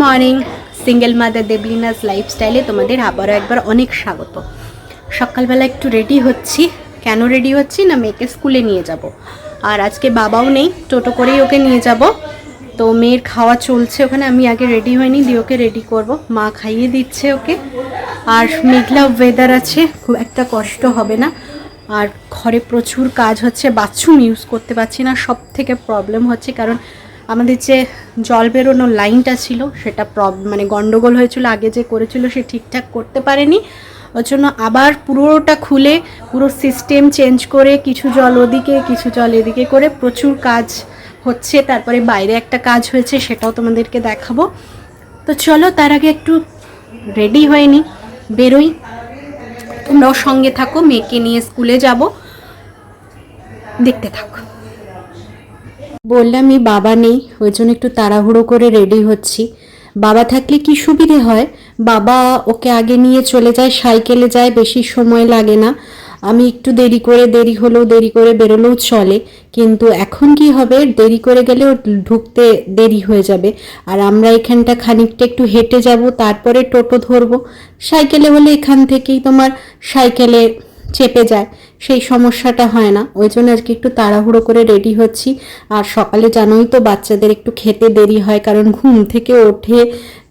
Morning single mother দেবলিনাস লাইফস্টাইলে তোমাদের আবারও একবার অনেক স্বাগত। সকালবেলা একটু রেডি হচ্ছি। কেন রেডি হচ্ছি না মেয়েকে স্কুলে নিয়ে যাব। আর আজকে বাবাও নেই, টোটো করেই ওকে নিয়ে যাব। তো মেয়ের খাওয়া চলছে ওখানে, আমি আগে রেডি হইনি দিয়ে ওকে রেডি করব। মা খাইয়ে দিচ্ছে ওকে। আর মেঘলা ওয়েদার আছে, খুব একটা কষ্ট হবে না। আর ঘরে প্রচুর কাজ হচ্ছে বাথরুম ইউজ করতে পারছি না সব থেকে প্রবলেম হচ্ছে কারণ আমাদের যে জল বেরোনোর লাইনটা ছিল, সেটা প্রব মানে গন্ডগোল হয়েছিল, আগে যে করেছিল সে ঠিকঠাক করতে পারেনি। ওর জন্য আবার পুরোটা খুলে, পুরো সিস্টেম চেঞ্জ করে, কিছু জল ওদিকে, কিছু জল এদিকে করে প্রচুর কাজ হচ্ছে, তারপরে বাইরে একটা কাজ হয়েছে, সেটাও তোমাদেরকে দেখাবো। তো চলো, তার আগে একটু রেডি হয়নি বেরোই। তোমরাও সঙ্গে থাকো, মেয়েকে নিয়ে স্কুলে যাব। দেখতে থাকো। বললামই বাবা নেই, ওই জন্য একটু তাড়াহুড়ো করে রেডি হচ্ছি। বাবা থাকলে কি সুবিধে হয়? বাবা ওকে আগে নিয়ে চলে যায়, সাইকেলে যায়, বেশি সময় লাগে না। আমি একটু দেরি করে, দেরি হলেও দেরি করে বেরোলেও চলে। কিন্তু এখন কি হবে? দেরি করে গেলে গেলেও ঢুকতে দেরি হয়ে যাবে। আর আমরা এখানটা খানিকটা একটু হেঁটে যাব, তারপরে টোটো ধরবো। সাইকেলে হলে এখান থেকেই তোমার সাইকেলে চেপে যায়। সেই সমস্যাটা হয় না। ওই জন্য আজকে একটু তাড়াহুড়ো করে রেডি হচ্ছি। আর সকালে জানোই তো বাচ্চাদের একটু খেতে দেরি হয়, কারণ ঘুম থেকে ওঠে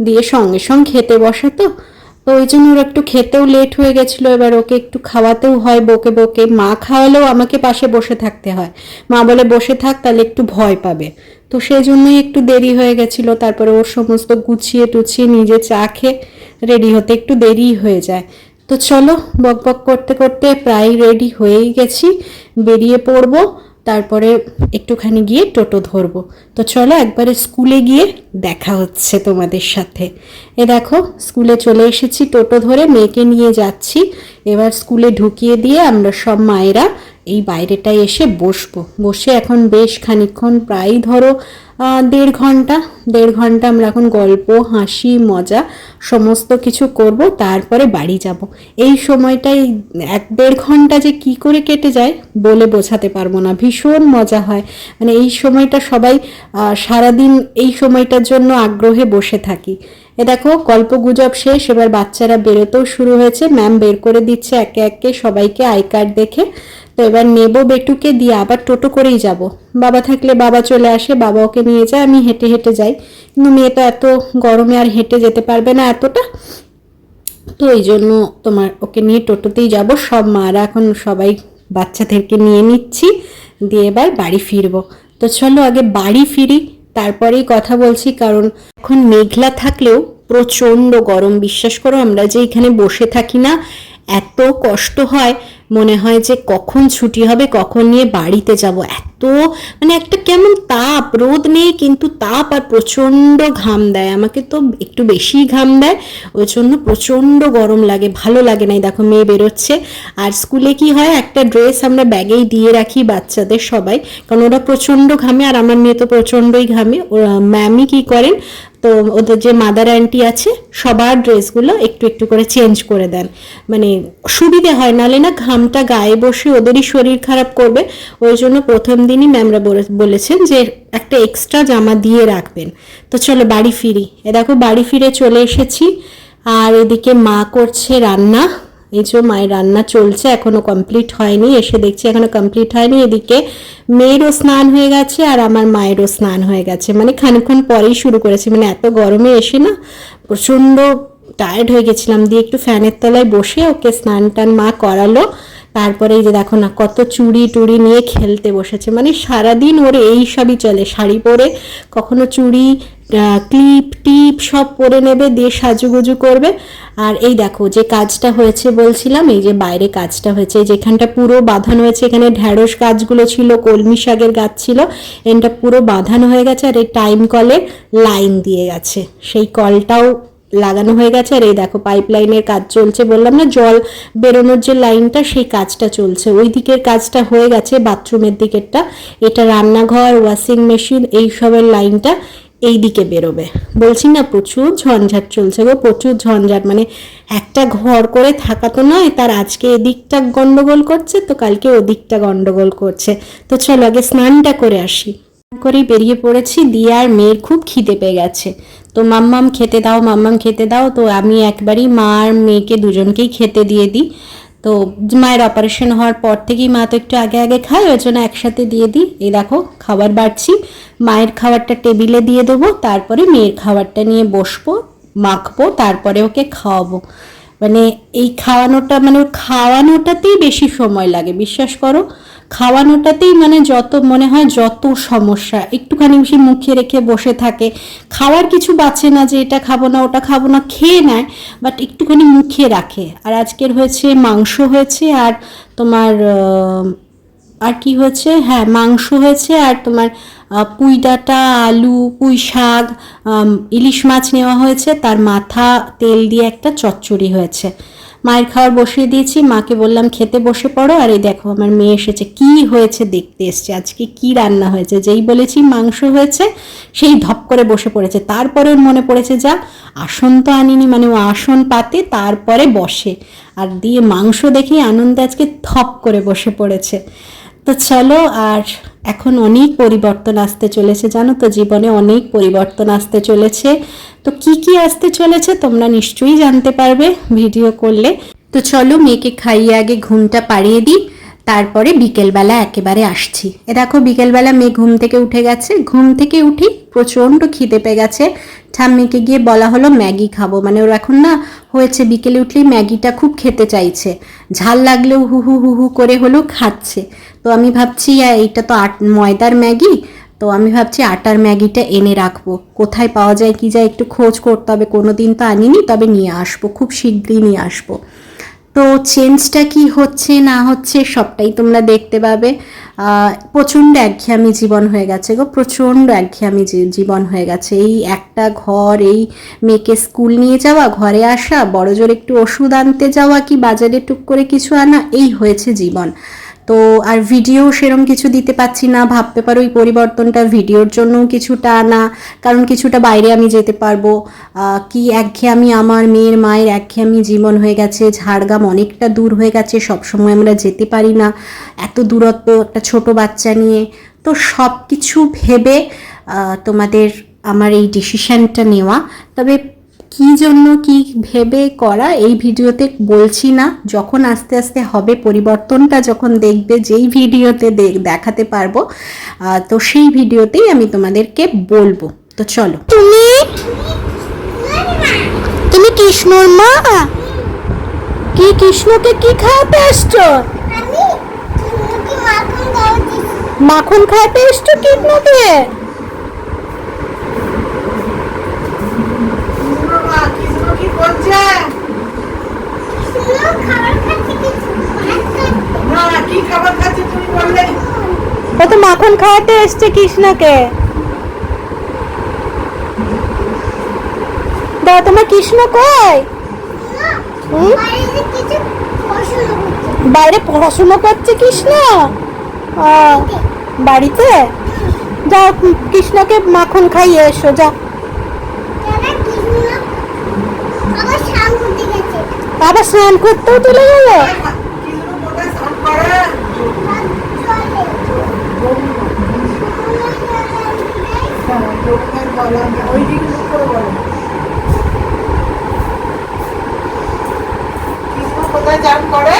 দিয়ে সঙ্গে সঙ্গে খেতে বসে তো। তো ওই জন্য ওর একটু খেতেও লেট হয়ে গেছিল। এবার ওকে একটু খাওয়াতেও হয় বকে বকে। মা খাওয়ালেও আমাকে পাশে বসে থাকতে হয়। মা বলে, বসে থাক, তাহলে একটু ভয় পাবে। তো সেই জন্যই একটু দেরি হয়ে গেছিল। তারপরে ওর সমস্ত গুছিয়ে টুছিয়ে নিজে চা খেয়ে রেডি হতে একটু দেরি হয়ে যায়। তো চলো বক বক করতে করতে প্রায় রেডি হয়েই গেছি। বেরিয়ে পড়ব, তারপরে একটুখানি গিয়ে টোটো ধরবো। তো চলো একবারে স্কুলে গিয়ে দেখা হচ্ছে তোমাদের সাথে। এ দেখো, স্কুলে চলে এসেছি টোটো ধরে, মেয়েকে নিয়ে যাচ্ছি। এবার স্কুলে ঢুকিয়ে দিয়ে আমরা সব মায়েরা এই বাইরেটায় এসে বসবো। বসে এখন বেশ খানিকক্ষণ প্রায় ধরো দেড় ঘণ্টা। দেড় ঘণ্টা আমরা এখন গল্প, হাসি, মজা সমস্ত কিছু করব, তারপরে বাড়ি যাব। এই সময়টাই এক দেড় ঘণ্টা যে কি করে কেটে যায় বলে বোঝাতে পারব না। ভীষণ মজা হয়। মানে এই সময়টা সবাই সারাদিন এই সময়টার জন্য আগ্রহে বসে থাকি। এ দেখো, গল্প গুজব শেষ, এবার বাচ্চারা বেরোতেও শুরু হয়েছে। ম্যাম বের করে দিচ্ছে একে একে সবাইকে আই কার্ড দেখে। তো এবার নেব বেটুকে দিয়ে আবার টোটো করেই যাব। বাবা থাকলে বাবা চলে আসে, বাবা ওকে নিয়ে যায়, আমি হেঁটে হেঁটে যাই। কিন্তু তো এত গরমে আর হেঁটে যেতে পারবে না এতটা। তো এই জন্য তোমার ওকে নিয়ে টোটোতেই যাব। সব মারা এখন সবাই বাচ্চাদেরকে নিয়ে নিচ্ছি। দিয়ে এবার বাড়ি ফিরবো। তো চলো আগে বাড়ি ফিরি, তারপরেই কথা বলছি। কারণ এখন মেঘলা থাকলেও প্রচণ্ড গরম। বিশ্বাস করো আমরা যে এখানে বসে থাকি না এত কষ্ট হয়, মনে হয় যে কখন ছুটি হবে, কখন নিয়ে বাড়িতে যাব। এত মানে একটা কেমন তাপ, রোদ নেই কিন্তু তাপ আর প্রচণ্ড ঘাম দেয়। আমাকে তো একটু বেশি ঘাম দেয়, ওই জন্য প্রচণ্ড গরম লাগে, ভালো লাগে নাই দেখো, মেয়ে বেরোচ্ছে। আর স্কুলে কি হয়, একটা ড্রেস আমরা ব্যাগেই দিয়ে রাখি বাচ্চাদের সবাই, কারণ ওরা প্রচণ্ড ঘামে আর আমার মেয়ে তো প্রচণ্ডই ঘামে। ম্যামই কি করেন, তো ওদের যে মাদার আন্টি আছে, সবার ড্রেসগুলো একটু একটু করে চেঞ্জ করে দেন। মানে সুবিধে হয়, নালে না ঘামটা গায়ে বসে ওদেরই শরীর খারাপ করবে। ওই জন্য প্রথম দিনই ম্যামরা বলেছেন যে একটা এক্সট্রা জামা দিয়ে রাখবেন। তো চলো বাড়ি ফিরি। এ দেখো বাড়ি ফিরে চলে এসেছি। আর এদিকে মা করছে রান্না। এই যে মায়ের রান্না চলছে, এখনও কমপ্লিট হয়নি। এসে দেখছি এখনও কমপ্লিট হয়নি। এদিকে মেয়েরও স্নান হয়ে গেছে আর আমার মায়েরও স্নান হয়ে গেছে। মানে খানিকক্ষণ পরেই শুরু করেছি। মানে এত গরমে এসে না প্রচণ্ড টায়ার্ড হয়ে গেছিলাম, দিয়ে একটু ফ্যানের তলায় বসে ওকে স্নান টান মা করালো। তারপরে এই যে দেখো না, কত চুড়ি টুড়ি নিয়ে খেলতে বসেছে। মানে সারাদিন ওর এই সবই চলে, শাড়ি পরে কখনো চুড়ি ক্লিপ, টিপ সব পরে নেবে, দিয়ে সাজুগুজু করবে। আর এই দেখো যে কাজটা হয়েছে বলছিলাম, এই যে বাইরে কাজটা হয়েছে যেখানটা পুরো বাঁধানো হয়েছে, এখানে ঢ্যাঁড়স গাছগুলো ছিল, কলমি শাকের গাছ ছিল এটা পুরো বাঁধানো হয়ে গেছে, আর এই টাইম কলের লাইন দিয়ে গেছে। সেই কলটাও লাগানো হয়ে গেছে আর এই দেখো পাইপ লাইনের কাজ চলছে। বললাম না, জল বেরোনোর যে লাইনটা সেই কাজটা চলছে। ওই দিকের কাজটা হয়ে গেছে, বাথরুমের দিকেরটা। এটা রান্নাঘর ওয়াশিং মেশিন এই সবের লাইনটা এই দিকে বেরোবে। বলছি না, প্রচুর ঝঞ্ঝাট চলছে গো, প্রচুর ঝঞ্ঝাট। মানে একটা ঘর করে থাকা তো নয়, তার আজকে এদিকটা গন্ডগোল করছে, তো কালকে ওদিকটা গন্ডগোল করছে। তো চলো, আগে স্নানটা করে আসি। করেই বেরিয়ে পড়েছি। দিয়ে আর মেয়ের খুব খিদে পেয়ে গেছে। তো মাম্মাম খেতে দাও, মাম্মাম খেতে দাও। তো আমি একবারই মা আর মেয়েকে দুজনকেই খেতে দিয়ে দিই। তো মায়ের অপারেশন হওয়ার পর থেকেই মা তো একটু আগে আগে খায়, ওই জন্য একসাথে দিয়ে দিই। এই দেখো, খাবার বাড়ছি। মায়ের খাবারটা টেবিলে দিয়ে দেবো, তারপরে মেয়ের খাবারটা নিয়ে বসবো, মাখবো, তারপরে ওকে খাওয়াবো। মানে এই খাওয়ানোটা মানে খাওয়ানোটাতেই বেশি সময় লাগে, বিশ্বাস করো। খাওয়ানোটাতেই মানে যত, মনে হয় যত সমস্যা, একটুখানি বেশি মুখে রেখে বসে থাকে। খাওয়ার কিছু বাঁচে না যে এটা খাব না, ওটা খাব না, খেয়ে নেয় বাট একটুখানি মুখে রাখে। আর আজকের হয়েছে মাংস হয়েছে, আর তোমার আর কি হয়েছে? হ্যাঁ মাংস হয়েছে, আর তোমার পুঁই ডাঁটা, আলু, পুঁই শাক ইলিশ মাছ নেওয়া হয়েছে। তার মাথা, তেল দিয়ে একটা চচ্চড়ি হয়েছে। মায়ের খাওয়ার বসিয়ে দিয়েছি, মাকে বললাম, খেতে বসে পড়ো। আর এই দেখো, আমার মেয়ে এসেছে। কি হয়েছে দেখতে এসছে। আজকে কি রান্না হয়েছে? যেই বলেছি মাংস হয়েছে, সেই ধপ করে বসে পড়েছে। তারপরে মনে পড়েছে, যা, আসন তো আনিনি। মানে ও আসন পাতে, তারপরে বসে। আর দিয়ে মাংস দেখেই আনন্দে আজকে থপ করে বসে পড়েছে। তো চলো, আর এখন অনেক পরিবর্তন আসতে চলেছে, জানো তো জীবনে অনেক পরিবর্তন আসতে চলেছে। তো কি কি আসতে চলেছে তোমরা নিশ্চয়ই জানতে পারবে ভিডিও করলে। তো চলো, মেয়েকে খাইয়ে আগে ঘুমটা পাড়িয়ে দিই। তারপরে বিকেলবেলা একেবারে আসছি। এ দেখো, বিকেলবেলা মেয়ে ঘুম থেকে উঠে গেছে। ঘুম থেকে উঠি প্রচণ্ড খিদে পেয়ে গেছে। ঠাম্মিকে গিয়ে বলা হলো, ম্যাগি খাব। মানে ওর এখন না হয়েছে, বিকেলে উঠলেই ম্যাগিটা খুব খেতে চাইছে। ঝাল লাগলেও হু হু হু হু করে হলেও খাচ্ছে। তো আমি ভাবছি এইটা তো আট, ময়দার ম্যাগি। তো আমি ভাবছি, আটার ম্যাগিটা এনে রাখব। কোথায় পাওয়া যায়, কি যায় একটু খোঁজ করতে হবে। কোনো দিন তো আনিনি, তবে নিয়ে আসব। খুব শীঘ্রই নিয়ে আসব। তো চেঞ্জটা কি হচ্ছে, না হচ্ছে, সবটাই তোমরা দেখতে পাবে। প্রচণ্ড একঘেয়ামি জীবন হয়ে গেছে গো, প্রচণ্ড একঘেয়ামি জীবন হয়ে গেছে। এই একটা ঘর, এই মেয়েকে স্কুল নিয়ে যাওয়া, ঘরে আসা বড় জোর একটু ওষুধ আনতে যাওয়া, কি বাজারে টুক করে কিছু আনা, এই হয়েছে জীবন। তো আর ভিডিও সেরম কিছু দিতে পারছি না, ভাবতে পারো এই পরিবর্তনটা ভিডিওর জন্য কিছুটা আনা কারণ কিছুটা বাইরে আমি যেতে পারব। কি একঘেয়েমি আমার মেয়ের মায়ের একঘেয়েমি জীবন হয়ে গেছে, ঝাড়গ্রাম অনেকটা দূর হয়ে গেছে, সবসময় আমরা যেতে পারি না, এত দূরত্ব একটা ছোট বাচ্চা নিয়ে। তো সব কিছু ভেবে তোমাদের আমার এই ডিসিশানটা নেওয়া। তবে কি জন্য কি ভেবে করা এই ভিডিওতে বলছি না। যখন আস্তে আস্তে হবে পরিবর্তনটা যখন দেখবে যেই ভিডিওতে দেখাতে পারব তো সেই ভিডিওতেই আমি তোমাদেরকে বলব। তো চলো। তুমি? তুমি কৃষ্ণর মা? কি কৃষ্ণকে কি খাওয়াতে এসছো। মাখন খাওয়াতে এসছো কৃষ্ণকে মা, কৃষ্ণ কি করছে? না, কি খাবার খাচ্ছে তুমি বললে? ও তো মাখন খাওয়াতে এসছে কৃষ্ণকে? দাও তোমার কৃষ্ণ কই? বাইরে পড়াশোনা করছে। কৃষ্ণ? বাড়িতে। যাও কৃষ্ণকে মাখন খাইয়ে এসো যাও আবার স্নান করতেও চলে যাবে কৃষ্ণ কোথায় স্নান করে? হ্যাঁ, যমুনার জলে আমি ওই দিকে স্নান করতেও চলে গেল? কোথায় চান করে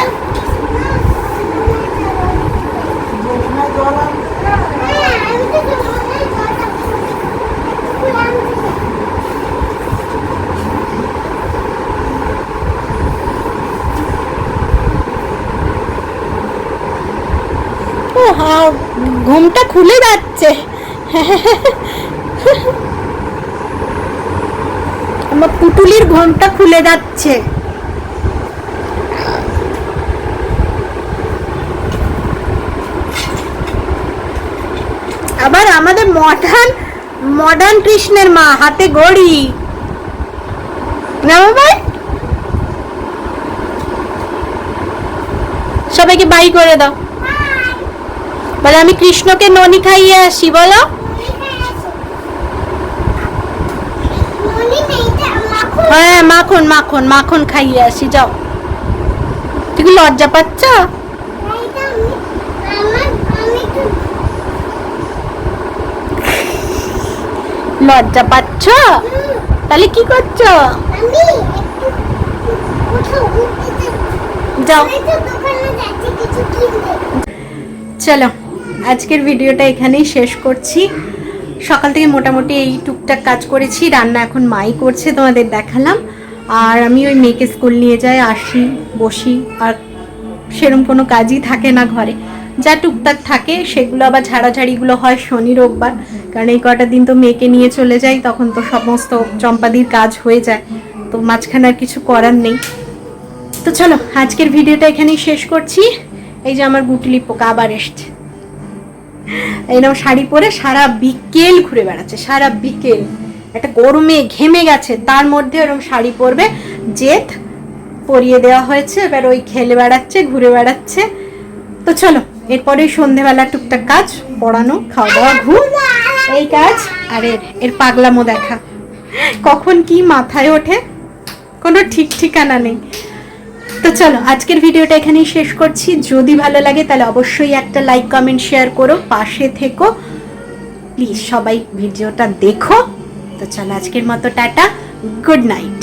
যমুনার জল আনতে? ও হ্যাঁ ঘুমটা খুলে যাচ্ছে। আমার পুটুলির ঘুমটা খুলে যাচ্ছে। আবার আমাদের মডার্ন মডার্ন কৃষ্ণের মা, হাতে গড়ি না ভাই সবাইকে বাই করে দাও। বলে আমি কৃষ্ণকে ননি খাইয়ে আসি বলো। হ্যাঁ মাখন মাখন মাখন খাইয়ে আসি যাও। কি লজ্জা পাচ্ছ? লজ্জা পাচ্ছ? তাহলে কি করছ? যাও। চলো। আজকের ভিডিওটা এখানেই শেষ করছি। সকাল থেকে মোটামুটি এই টুকটাক কাজ করেছি, রান্না এখন মাই করছে, তোমাদের দেখালাম। আর আমি ওই মেয়েকে স্কুল নিয়ে যাই, আসি, বসি, আর সেরম কোনো কাজই থাকে না ঘরে। যা টুকটাক থাকে, সেগুলো আবার ঝাড়াঝাড়িগুলো হয় শনি, রোববার। কারণ এই কটা দিন তো মেয়েকে নিয়ে চলে যাই, তখন তো সমস্ত চম্পাদির কাজ হয়ে যায়। তো মাঝখানে আর কিছু করার নেই। তো চলো, আজকের ভিডিওটা এখানেই শেষ করছি। এই যে আমার গুটলি পোকা আবার এসছে। এইরকম শাড়ি পরে সারা বিকেল ঘুরে বেড়াচ্ছে, সারা বিকেল। একটা গরমে ঘেমে গেছে, তার মধ্যে ওরকম শাড়ি পরবে, জেদ পরিয়ে দেওয়া হয়েছে, এবার ওই খেলে বেড়াচ্ছে, ঘুরে বেড়াচ্ছে। তো চলো, এরপরে সন্ধেবেলা টুকটাক কাজ, পড়ানো খাওয়া দাওয়া ঘুম, এই কাজ, আর এর এর পাগলামো দেখা। কখন কি মাথায় ওঠে, কোনো ঠিক ঠিকানা নেই। তো চলো, আজকের ভিডিওটা এখানেই শেষ করছি। যদি ভালো লাগে, তাহলে অবশ্যই একটা লাইক কমেন্ট শেয়ার করো, পাশে থেকো। প্লিজ সবাই ভিডিওটা দেখো। তো চলো, আজকের মতো টাটা। Good night